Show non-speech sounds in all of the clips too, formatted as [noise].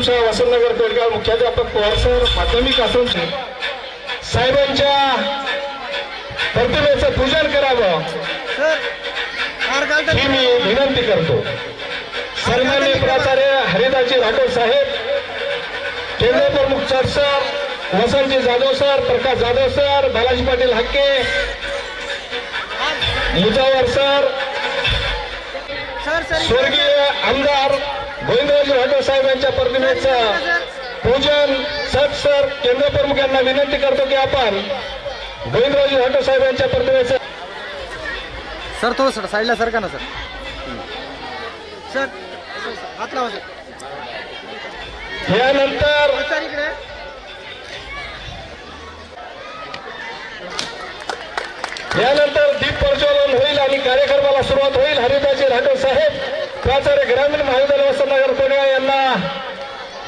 आश्रमशाळा वसंतनगर पेडगाव मुख्याध्यापक पवार सर माध्यमिक आश्रमशाळा साहेबांच्या प्रतिमेचं पूजन करावं. ही मी विनंती करतो. सन्मान्य प्राचार्य हरिदासजी राठोड साहेब केंद्र प्रमुख sir sir Vasantji Jadhav sir Prakash Jadhav sir Balaji Patil Hakke Mujawar sir. स्वर्गीय आमदार गोविंदराजे राठोड साहेब यांच्या प्रतिमेचं पूजन सर सर केंद्र प्रमुख यांना विनंती करतो की आपण गोविंदराजे राठोड साहेब यांच्या प्रतिमेचं सर थोडं सर साईडला सर का ना सर? सर हात लावा सर. यानंतर यानंतर दीप प्रज्वलन होईल आणि कार्यक्रमाला सुरुवात होईल. हरिदासजी राठोड साहेब प्राचार्य ग्रामीण महाविद्यालय वसंतनगर पुणे यांना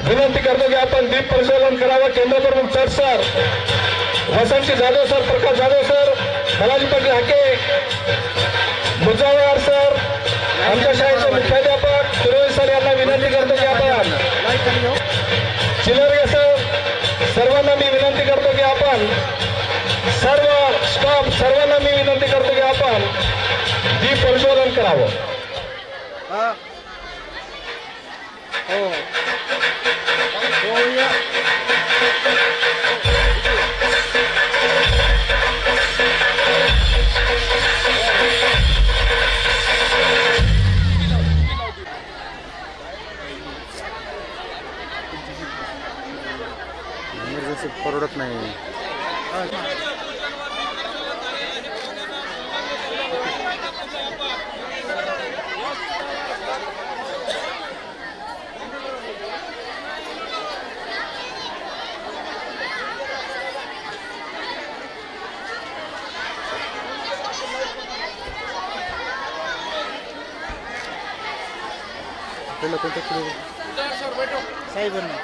विनंती करतो की आपण दीप प्रज्वलन करावं. केंद्र प्रमुख sir sir. Vasantji Jadhav sir Prakash Jadhav sir Balaji Patil Hake Mujawar sir आमच्या शाळेचे मुख्याध्यापक सुरेश सर यांना विनंती करतो की आपण लाइट चिलरगे सर सर्वांना मी विनंती करतो की आपण सर्व स्टाफ सर्वांना मी विनंती करतो की आपण दीप प्रज्वलन करावं. हो. आपल्याला कोणत्या पुढे साहेबांना.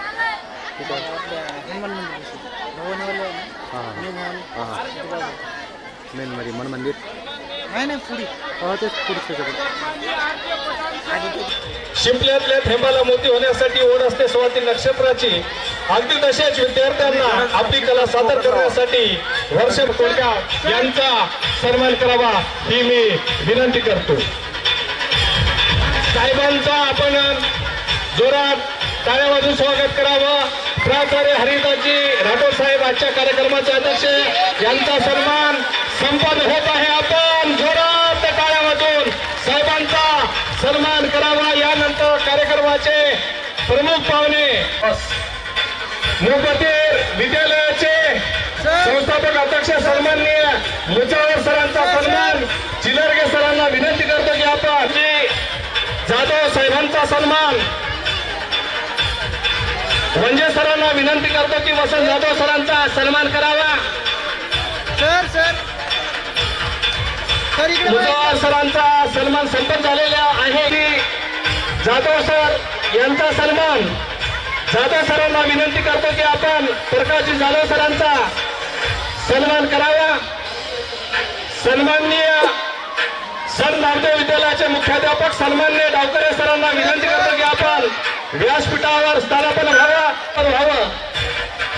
कुठं आपल्या हनुमान मंदिर भवनवाले हां हां न्यू भवन हां हां तिथे बाजू. मेनमध्ये मन मंदिर नाही नाही पुढे. हो तेच आधी ते शिंपल्यातल्या थेंबाला मोती होण्यासाठी ओढ असते स्वाती नक्षत्राची. अगदी तसेच विद्यार्थ्यांना आपली कला सादर करण्यासाठी वर्ष कोणत्या यांचा सन्मान करावा ही मी विनंती करतो. साहेबांचा आपण? जोरात टाळ्या वाजून स्वागत करावं. प्राचार्य हरिदासजी राठोड साहेब आजच्या कार्यक्रमाचे अध्यक्ष यांचा सन्मान संपन्न होत आहे आपण. जोरात टाळ्या वाजून साहेबांचा सन्मान करावा. यानंतर कार्यक्रमाचे प्रमुख पाहुणे मोबतीर विद्यालयाचे संस्थापक अध्यक्ष सन्माननीय मुजावर सरांचा सन्मान चिलरगे सरांना विनंती करतो की आपण जाधव साहेबांचा सन्मान. वंजे सरांना विनंती करतो की वसंत जाधव सरांचा सन्मान करावा. Sir sir. मुजवार सरांचा सन्मान संपन्न झालेला आहे. की जाधव सर यांचा सन्मान. जाधव सरांना विनंती करतो की आपण प्रकाशजी जाधव सरांचा सन्मान करावा. सन्माननीय संत नामदेव विद्यालयाचे मुख्याध्यापक सन्मान्य डावकरे सरांना विनंती करतो की आपण व्यासपीठावर स्थानापन व्हावा व्हावं.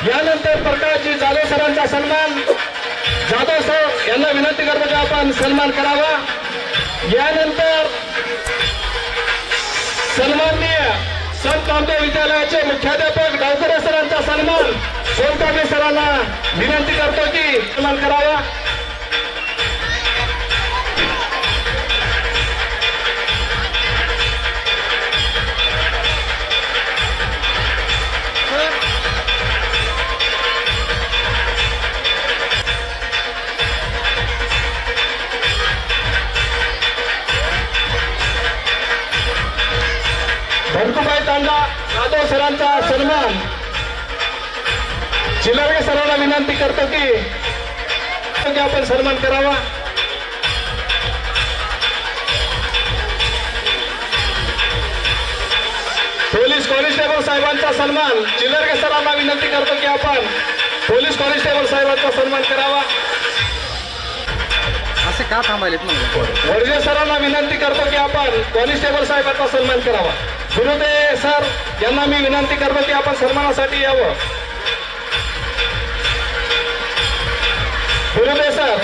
यानंतर प्रकाशजी जाधव सरांचा सन्मान जाधव सर यांना विनंती करतो की आपण सन्मान करावा. यानंतर सन्माननीय संत नामदेव विद्यालयाचे मुख्याध्यापक डावकरे सरांचा सन्मान सोनकामे सरांना विनंती करतो की सन्मान करावा. सरांचा सन्मान. चिलरगे सरांना विनंती करतो की आपण सन्मान करावा. पोलीस कॉन्स्टेबल साहेबांचा सन्मान. चिलरगे सरांना विनंती करतो की आपण पोलीस कॉन्स्टेबल साहेबांचा सन्मान करावा. का थांबायलेत म्हणलं वर्जे सरांना विनंती करतो की आपण कॉन्स्टेबल साहेबांचा सन्मान करावा. गुरुदे सर. यांना मी विनंती करतो की आपण सन्मानासाठी यावं. गुरुदे सर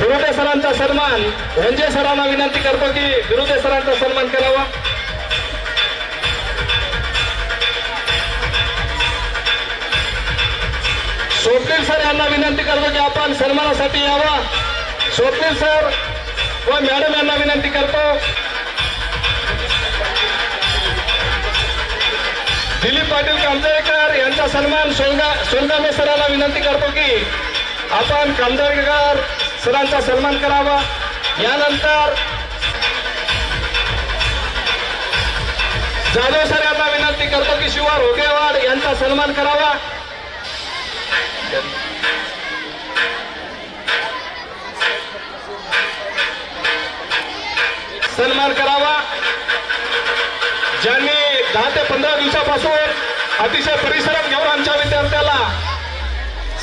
गुरुदे सरांचा सन्मान. वंजे सरांना विनंती करतो की गुरुदे सरांचा सन्मान करावा. स्वप्नील सर यांना विनंती करतो की आपण सन्मानासाठी यावा. स्वप्नील सर व मॅडम यांना विनंती करतो. दिलीप पाटील कामदारकर यांचा सन्मान सोनगा सोनगामे सरांना विनंती करतो की आपण कामदारकर सरांचा सन्मान करावा. यानंतर जाधव सर यांना विनंती करतो की शिवा रोगेवाड यांचा सन्मान करावा. सन्मान करावा. ज्यांनी दहा ते पंधरा दिवसापासून अतिशय परिश्रम घेऊन आमच्या विद्यार्थ्याला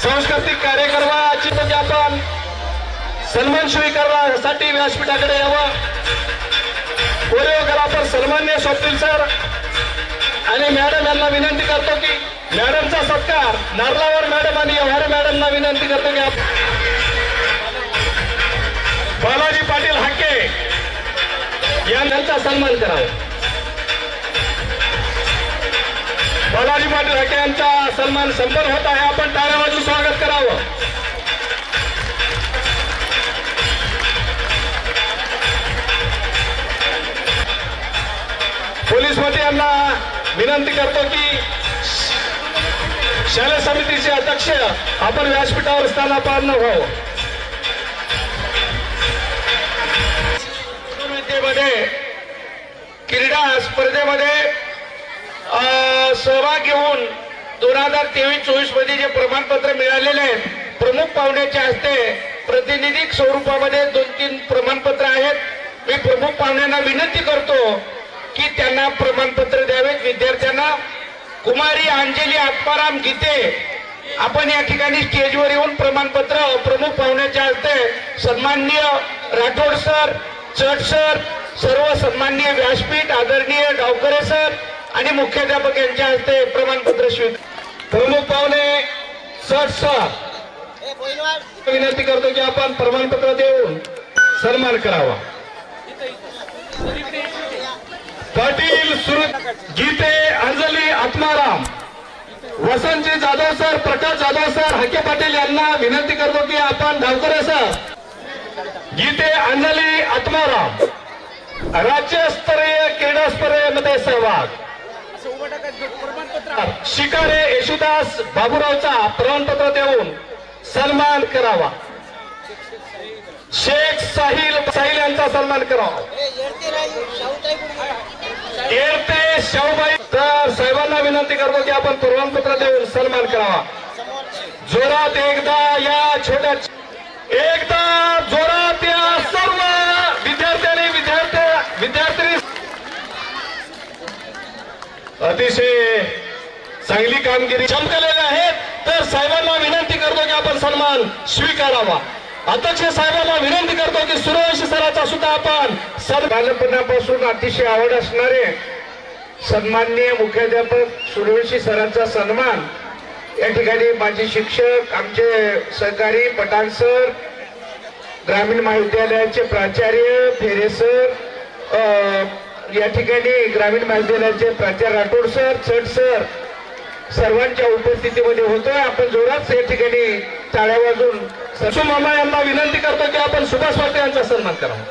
सांस्कृतिक कार्यक्रमाची म्हणजे आपण सन्मान स्वीकारण्यासाठी व्यासपीठाकडे यावं. कोरिओग्राफर सन्मान्य स्वप्नील सर आणि मॅडम यांना विनंती करतो की मॅडमचा सत्कार नारलावर मॅडम आणि व्यवहार मॅडमना विनंती करतो की आप- बालाजी पाटील हाके यांचा सन्मान करावा. बालाजी पाटील हटे यांचा सन्मान संपन्न होत आहे. आपण टाळ्या वाजून स्वागत करावं. पोलीसमध्ये यांना विनंती करतो की शालेय समितीचे अध्यक्ष आपण व्यासपीठावर असताना व्हावं. क्रीडा स्पर्धेमध्ये अं सहभाग घेऊन दोन हजार तेवीस चोवीसमध्ये जे प्रमाणपत्र मिळालेले आहेत प्रमुख पाहुण्याच्या हस्ते प्रतिनिधिक स्वरूपामध्ये दोन तीन प्रमाणपत्र आहेत. मी प्रमुख पाहुण्यांना विनंती करतो की त्यांना प्रमाणपत्र द्यावेत. विद्यार्थ्यांना कुमारी अंजली आत्माराम गीते आपण या ठिकाणी स्टेजवर येऊन प्रमाणपत्र प्रमुख पाहुण्याच्या हस्ते सन्माननीय राठोड सर चट सर सर्व सन्माननीय व्यासपीठ आदरणीय गावकरे सर आणि मुख्याध्यापक यांच्या हस्ते प्रमाणपत्र स्वीकार प्रमुख पाहुणे सट सर विनंती करतो की आपण प्रमाणपत्र देऊन सन्मान करावा. पाटील सुरू गीते अंजली आत्माराम वसंतजी जाधव सर प्रकाश जाधव सर हके पाटील यांना विनंती करतो की आपण धावकरे सर. गीते अंजली आत्माराम राज्यस्तरीय क्रीडा स्पर्धेमध्ये सहभाग. शिकारे येशुदास बाबूरावचा प्रमाणपत्र देऊन सन्मान करावा. शेख साहिल साहिल यांचा सन्मान करावा. येरते शाहूबाई. तर साहेबांना विनंती करतो की आपण प्रमाणपत्र देऊन सन्मान करावा. जोरात एकदा या छोट्या एकदा जोरात या सर्व विद्यार्थ्यांनी विद्यार्थी विद्यार्थी अतिशय चांगली कामगिरी चमकलेल्या आहेत. तर साहेबांना विनंती करतो की आपण सन्मान स्वीकारावा. अध्यक्ष साहेबांना विनंती करतो की सूर्यवंशी सराचा सुद्धा आपण सन्मान बालपणापासून अतिशय आवड असणारे सन्माननीय मुख्याध्यापक सूर्यवंशी सरांचा सन्मान. या ठिकाणी माझे शिक्षक आमचे सहकारी पठाण सर ग्रामीण महाविद्यालयाचे प्राचार्य फेरे सर या ठिकाणी ग्रामीण महाविद्यालयाचे प्राचार्य राठोड सर चट सर सर्वांच्या उपस्थितीमध्ये होतोय. आपण जोरात या ठिकाणी टाळ्या वाजून ससू मामा यांना विनंती करतो की आपण सुभाष पाटील यांचा सन्मान करावा.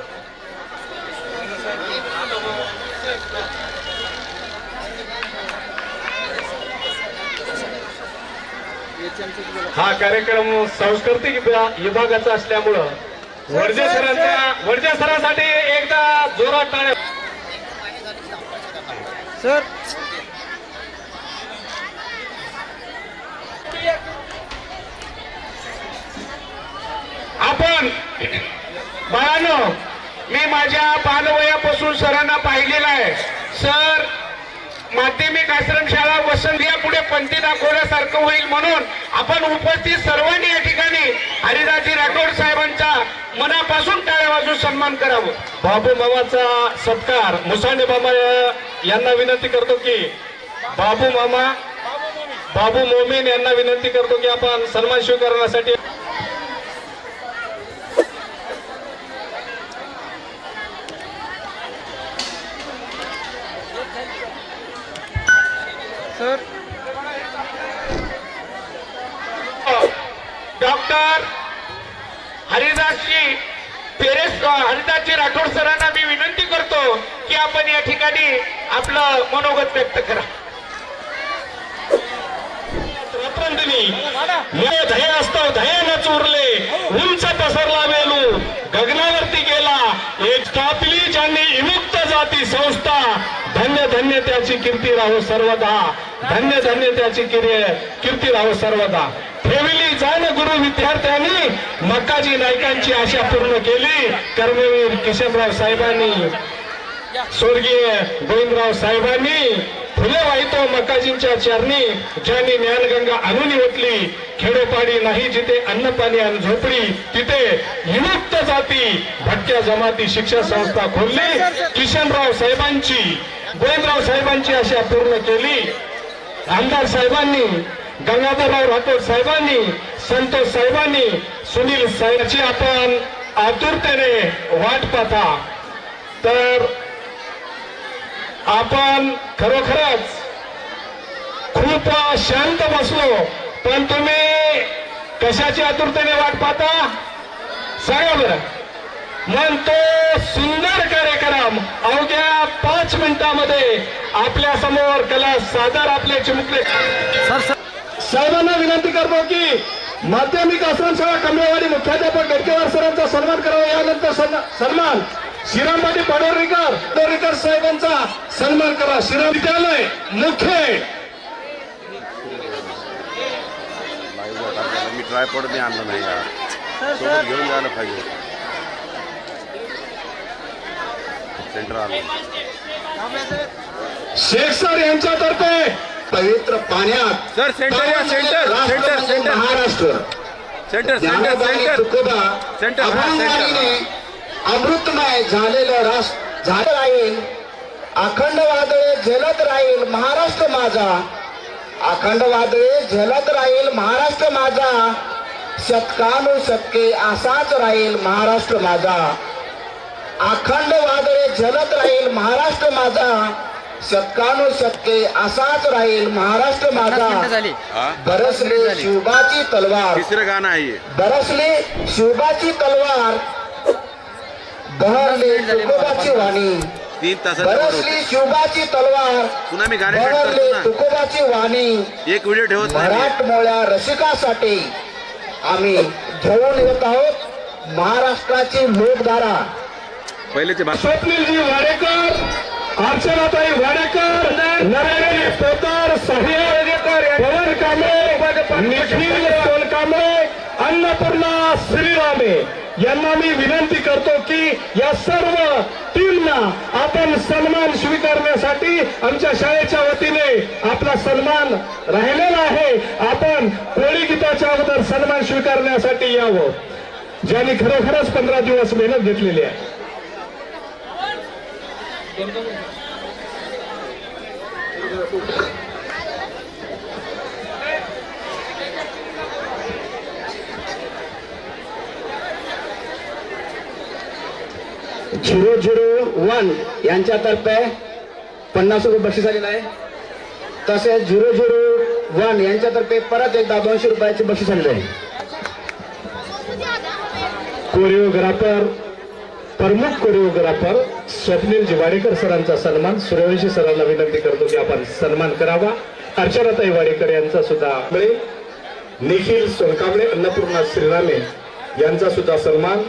हा कार्यक्रम सांस्कृतिक विभा- विभागाचा असल्यामुळं वर्जे सरांचा वर्जे सरांसाठी एकदा जोरात टाळ्या सर. आपण बाळानो मी माझ्या बालवयापासून सरांना पाहिलेलं आहे. सर माध्यमिक आश्रमशाळा वसंत या पुढे पंथी दाखवल्यासारखं होईल म्हणून आपण उपस्थित सर्वांनी या ठिकाणी हरिदाजी राठोड साहेबांचा मनापासून टाळ्या वाजून सन्मान करावं. बाबू मामाचा सत्कार मुसांडे मामा यांना विनंती करतो की बाबू मामा बाबू मोमीन यांना विनंती करतो की आपण सन्मान स्वीकारण्यासाठी डॉक्टर हरिदासजी पेरेस हरिदासजी राठोड सरांना मी विनंती करतो की आपण या ठिकाणी आपलं मनोगत व्यक्त करा. रत्नदिनी धय असतो उरले. उंच पसरला वेलू. गगनावरती गेला. एक स्थापली ज्यांनी विमुक्त जाती संस्था. धन्य धन्य त्याची कीर्ती राहू सर्वदा. धन्य धन्य त्याची कीर्ती राहू सर्वदा. ठेवली जाण गुरु विद्यार्थ्यांनी. मक्काजी नायकांची आशा पूर्ण केली. कर्मवीर किशनराव साहेबांनी. स्वर्गीय गोविंदराव साहेबांनी. फुले वाहितो मकाजींच्या चरणी. ज्यांनी ज्ञानगंगा आणून ओतली. खेडोपाडी नाही जिथे अन्न पाणी आणि झोपडी तिथे विमुक्त जाती. भटक्या जमाती शिक्षण संस्था खोलली. किशनराव साहेबांची गोविंदराव साहेबांची आशा पूर्ण केली. आमदार साहेबांनी गंगाधरराव राठोड साहेबांनी संतोष साहेबांनी सुनील साहेबांची आपण आतुरतेने वाट पाहता. तर आपण खरोखरच खूप शांत बसलो पण तुम्ही कशाची आतुरतेने वाट पाहता? सांगा बरं. मग तो सुंदर कार्यक्रम अवघ्या पाच मिनिटामध्ये आपल्यासमोर कला सादर आपले चिमुकले. Sir sir. साहेबांना विनंती करतो की माध्यमिक आश्रमशाळा कमरेवाडी मुख्याध्यापक गडकेवार सरांचा सन्मान करावा. यानंतर सन्मा- सन्मान. श्रीरामबाटी पाडोरीकर पाडोरीकर साहेबांचा सन्मान करा. श्रीराम विद्यालय मुख्य. मी ट्रायपॉड नाही आणलं नाही सोबत घेऊन जायला पाहिजे सेंटर आलं शेख सर यांच्यातर्फे पवित्र पाण्यात सर सेंटर या centre centre centre Maharashtra. Centre centre centre Tukoba centre, अमृतमय झालेलं राष्ट्र झालं राहील. अखंड वादळे झेलत राहील महाराष्ट्र माझा. अखंड वादळे झेलत राहील महाराष्ट्र माझा. शतकानुशतके असाच राहील महाराष्ट्र माझा. अखंड वादळे झेलत राहील महाराष्ट्र माझा. शतकानुशतके असाच राहील महाराष्ट्र माझा. बरसले शिवबाची तलवार. तिसरं गाणं आहे. बरसली शिवबाची तलवार. बहरली तुकोबाची वाणी. तीन होतं. बरसली शिवबाची तलवार. पुन्हा मी गाणे बहरली तुकोबाची वाणी. एक व्हिडिओ ठेवत नाही. मी. मराठमोळ्या रसिकासाठी आम्ही घेऊन येत आहोत महाराष्ट्राची लोकधारा. पहिलेचे भाषण. स्वप्नीलजी वाडेकर. अर्चनाताई वाडेकर नरेश पोतर सह्य पवन कांबळे निखिल सोनकांबळे अन्नपूर्णा श्रीरामे. यांना मी विनंती करतो की या सर्व टीमना आपण सन्मान स्वीकारण्यासाठी आमच्या शाळेच्या वतीने आपला सन्मान राहिलेला आहे. आपण कोळी गीताच्या अगोदर सन्मान स्वीकारण्यासाठी यावं. ज्यांनी खरोखरच पंधरा दिवस मेहनत घेतलेली आहे. झिरो झिरो वन यांच्यातर्फे पन्नास रुपये बक्षीस आलेलं आहे. तसेच झिरो झिरो वन यांच्यातर्फे परत एकदा दोनशे रुपयाचे बक्षीस आलेलं आहे. कोरिओग्राफर प्रमुख कोरिओग्राफर स्वप्नील जिवाडेकर सरांचा सन्मान सूर्यवंशी सरांना विनंती करतो की आपण सन्मान करावा. अर्चनाताई वाडेकर यांचा सुद्धा मिळेल निखिल सोनकांबळे अन्नपूर्णा श्रीरामे यांचा सुद्धा सन्मान.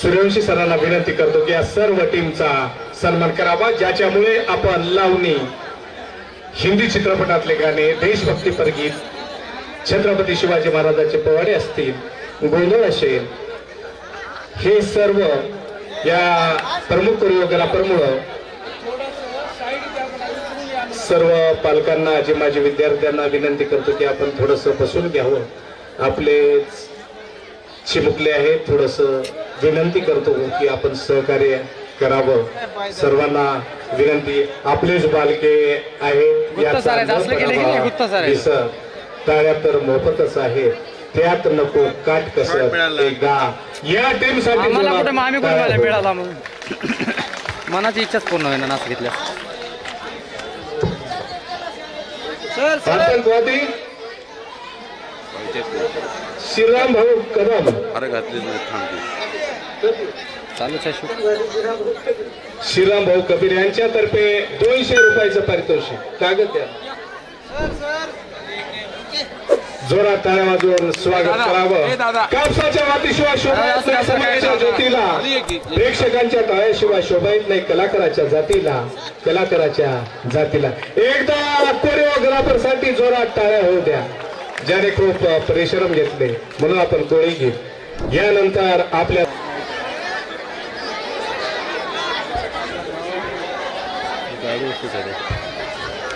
सूर्यवंशी सरांना विनंती करतो की या सर्व टीमचा सन्मान करावा ज्याच्यामुळे आपण लावणी हिंदी चित्रपटातले गाणे देशभक्तीपर गीत छत्रपती शिवाजी महाराजांचे पोवाडे असतील गोंधळ असेल हे सर्व या प्रमुख कोरिओग्राफरमुळं सर्व पालकांना जे माझे विद्यार्थ्यांना विनंती करतो की आपण थोडंसं बसून घ्यावं आपले चिमुकले आहे थोडस विनंती करतो की आपण सहकार्य करावं सर्वांना विनंती आपलेच बालके आहेत. दिसत. टाळ्या तर मोफतच आहेत त्यात नको काट कसं या टीमसाठी आम्हाला कुठे आम्ही कुठे मला. मिळाला मग [coughs] मनाची इच्छाच पूर्ण होईना नाच घेतल्या सर. सर आतंकवादी श्रीराम भाऊ कदम. अरे घातली चालूच आहे श्रीराम भाऊ कबीर यांच्यातर्फे दोनशे रुपयाचं पारितोषिक. कागद द्या. जोरात टाळ्या वाजवून स्वागत करावं. कापसाच्या वातीशिवाय शोभा समाजाच्या? ज्योतीला? प्रेक्षकांच्या टाळ्याशिवाय शोभा येत नाही कलाकाराच्या जातीला. कलाकाराच्या जातीला. एकदा कोरिओग्राफरसाठी जोरात टाळ्या होऊ द्या. ज्याने खूप परिश्रम घेतले म्हणून आपण कोळी घेत यानंतर आपल्या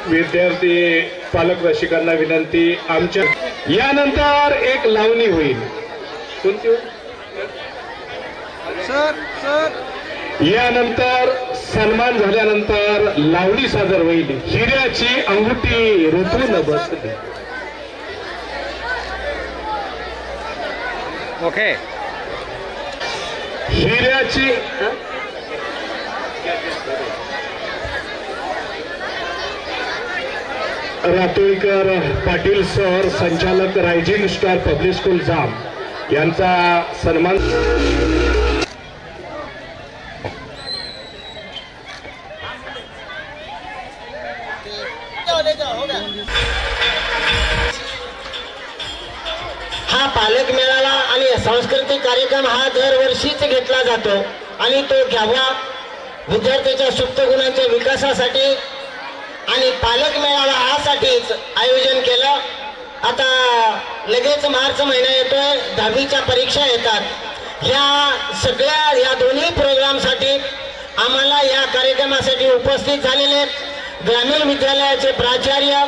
विद्यार्थी पालक रसिकांना विनंती आमच्या यानंतर एक लावणी होईल. कोणती? Sir sir. यानंतर सन्मान झाल्यानंतर लावणी सादर होईल. हिऱ्याची अंगुठी ऋतून बसली ओके. हिऱ्याची रातोळीकर पाटील सर संचालक रायझिंग स्टार पब्लिक स्कूल जाम. यांचा सन्मान हा पालक मेळावा आणि सांस्कृतिक कार्यक्रम हा दरवर्षीच घेतला जातो. आणि तो घ्यावा. विद्यार्थ्याच्या सुप्त गुणांच्या विकासासाठी आणि पालक मेळावा हासाठीच आयोजन केलं. आता लगेच मार्च महिना येतोय दहावीच्या परीक्षा येतात. ह्या सगळ्या या दोन्ही प्रोग्रामसाठी आम्हाला या कार्यक्रमासाठी उपस्थित झालेले ग्रामीण विद्यालयाचे प्राचार्य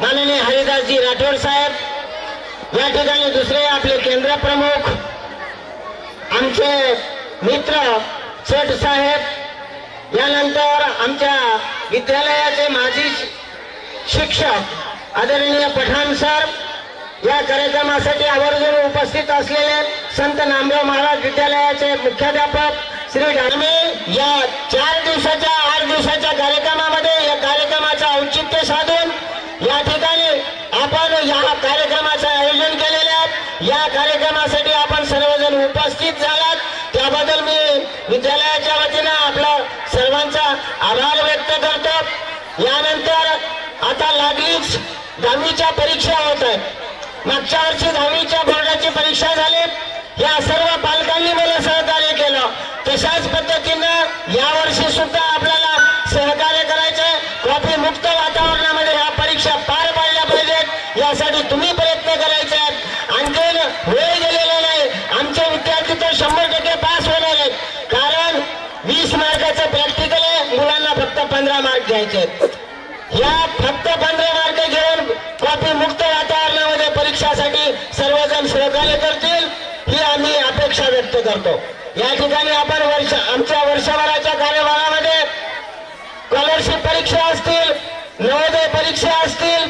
माननीय हरिदासजी राठोड साहेब या ठिकाणी दुसरे आपले केंद्र प्रमुख आमचे मित्र शेठ साहेब यानंतर आमच्या विद्यालयाचे माजी शिक्षक आदरणीय पठाण सर या कार्यक्रमासाठी आवर्जून उपस्थित असलेले संत नामदेव महाराज विद्यालयाचे मुख्याध्यापक श्री डालमे या चार दिवसाच्या आठ दिवसाच्या कार्यक्रमामध्ये या कार्यक्रमाचं औचित्य साधून या ठिकाणी आपण या कार्यक्रमाचं आयोजन केलेले आहे. या कार्यक्रमासाठी आपण सर्वजण उपस्थित झालात. त्याबद्दल मी विद्यालयाच्या वतीनं आपलं सर्वांचा आभार व्यक्त करतो यानंतर आता लागलीच दहावीच्या परीक्षा होत आहेत. मागच्या वर्षी दहावीच्या बोर्डाची परीक्षा झाली. या सर्व पालकांनी मला सहकार्य केलं. तशाच पद्धतीनं या वर्षी सुद्धा आपल्याला सहकार्य करायचंय कॉफी मुक्त वातावरणामध्ये या परीक्षा पार पाडल्या पाहिजेत. यासाठी तुम्ही प्रयत्न करायचे आहेत. आणखीन वेळ गेलेला नाही. आमचे विद्यार्थी तर शंभर टक्के पास होणार आहेत. कारण वीस मार्काचं प्रॅक्टिकल आहे. मुलांना फक्त पंधरा मार्क घ्यायचे या फक्त पंधरा मार्क करतो. या ठिकाणी आपण वर्ष आमच्या वर्षभराच्या कार्यभागामध्ये स्कॉलरशिप परीक्षा असतील नवोदय परीक्षा असतील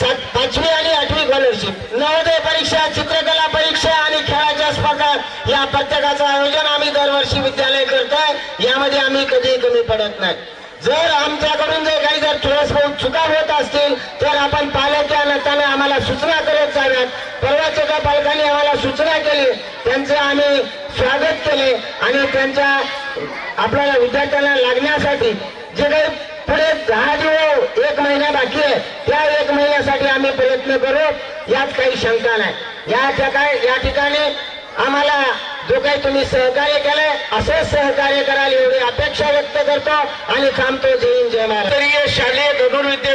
सात पाचवी आणि आठवी स्कॉलरशिप नवोदय परीक्षा चित्रकला परीक्षा आणि खेळाच्या स्पर्धा या प्रत्येकाचं आयोजन आम्ही दरवर्षी विद्यालय करतोय. यामध्ये आम्ही कधीही कमी पडत नाही. जर आमच्याकडून जर काही जर थोडस चुका होत असतील तर आपण पालक नात्याने आम्हाला सूचना करत जाव्यात. परवाच्या एका पालकांनी आम्हाला सूचना केली त्यांचे आम्ही स्वागत केले आणि त्यांच्या आपल्याला विद्यार्थ्यांना लागण्यासाठी जे काही पुढे दहा दिवस एक महिना बाकी आहे त्या एक महिन्यासाठी आम्ही प्रयत्न करू यात काही शंका नाही. या ठिकाणी या ठिकाणी आम्हाला जो काही तुम्ही सहकार्य केलंय असंच सहकार्य कराल एवढी अपेक्षा व्यक्त करतो आणि थांबतो. जय जय महाराज शालेय धनुर्विद्या